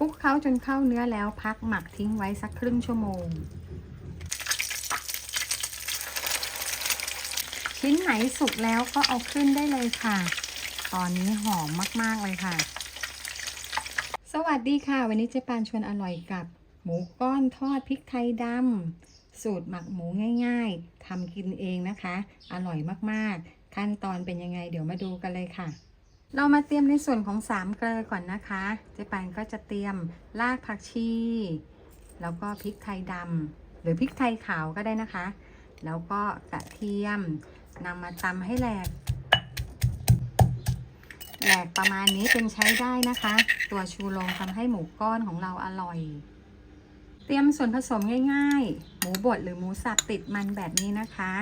คลุกเคล้าจนเข้าเนื้อแล้วพักหมักทิ้งไว้สักครึ่งชั่วโมง ชิ้นไหนสุกแล้วก็เอาขึ้นได้เลยค่ะ ตอนนี้หอมมาก ๆ เลยค่ะ สวัสดีค่ะ วันนี้เจ๊ปานชวนอร่อยกับ หมูก้อนทอดพริกไทยดำสูตรหมักหมูง่าย ๆทำกินเองนะคะ อร่อยมากๆ ขั้นตอนเป็นยังไงเดี๋ยวมาดูกันเลยค่ะ เรามาเตรียมในส่วนของสามเกลือก่อนนะคะ เจ๊ปานก็จะเตรียมรากผักชี แล้วก็พริกไทยดำหรือพริกไทยขาวก็ได้นะคะ แล้วก็กระเทียมนำมาตำให้แหลก แหลกประมาณนี้เป็นใช้ได้นะคะ ตัวชูโรงทำให้หมูก้อนของเราอร่อย เตรียมส่วนผสมง่ายๆ หมูบดหรือหมูสับติดมันแบบนี้นะคะ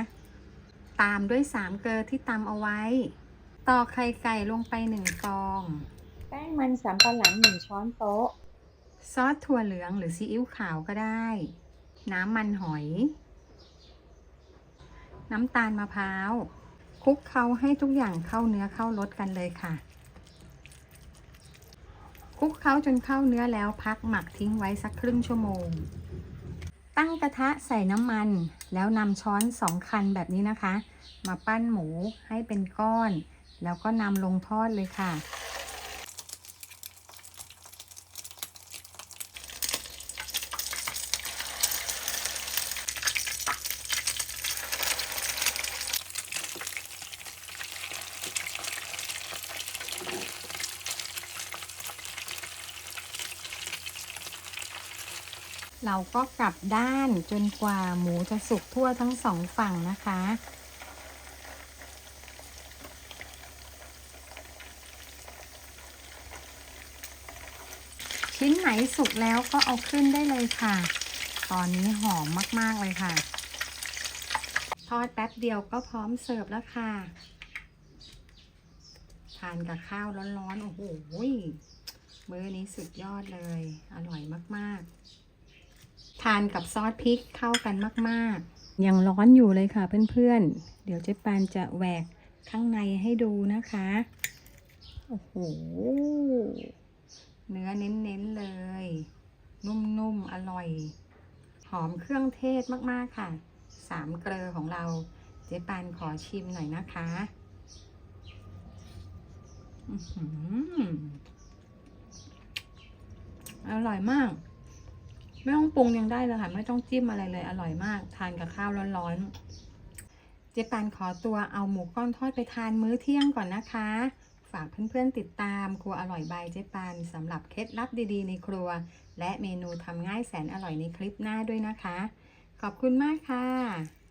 ตามด้วยสามเกลือที่ตำเอาไว้ ตอกไข่ไก่ลงไปหนึ่งฟอง แป้งมันสำปะหลังหนึ่งช้อนโต๊ะ ซอสถั่วเหลืองหรือซีอิ๊วขาวก็ได้ น้ำมันหอย น้ำตาลมะพร้าวคลุกเคล้าให้ทุกอย่างเข้าเนื้อเข้ารสกันเลยค่ะคลุกเคล้าจนเข้าเนื้อแล้วพักหมักทิ้งไว้สักครึ่งชั่วโมง ตั้งกระทะใส่น้ำมัน แล้วนำช้อนสองคันแบบนี้นะคะ มาปั้นหมูให้เป็นก้อน แล้วก็นำลงทอดเลยค่ะ เราก็กลับด้านจนกว่าหมูจะสุกทั่วทั้งสองฝั่งนะคะ ชิ้นไหนสุกแล้วก็เอาขึ้นได้เลยค่ะ ตอนนี้หอมมาก ๆ เลยค่ะ ทอดแป๊บเดียวก็พร้อมเสิร์ฟแล้วค่ะ ทานกับข้าวร้อนๆ โอ้โหมื้อนี้สุดยอดเลย อร่อยมาก ๆ ทานกับซอสพริกเข้ากันมาก ๆ ยังร้อนอยู่เลยค่ะเพื่อนๆ เดี๋ยวเจ๊ปานจะแหวกข้างในให้ดูนะคะ โอ้โห เนื้อเน้นๆเลย นุ่มๆ อร่อย หอมเครื่องเทศมากๆค่ะ สามเกลือของเรา เจ๊ปานขอชิมหน่อยนะคะอื้อหืออร่อยมาก ไม่ต้องปรุงยังได้เลยค่ะ ไม่ต้องจิ้มอะไรเลย อร่อยมาก ทานกับข้าวร้อนๆ เจ๊ปานขอตัวเอาหมูก้อนทอดไปทานมื้อเที่ยงก่อนนะคะ ฝากเพื่อนๆติดตามครัวอร่อยบายเจ๊ปานสำหรับเคล็ดลับดีๆในครัว และเมนูทำง่ายแสนอร่อยในคลิปหน้าด้วยนะคะ ขอบคุณมากค่ะ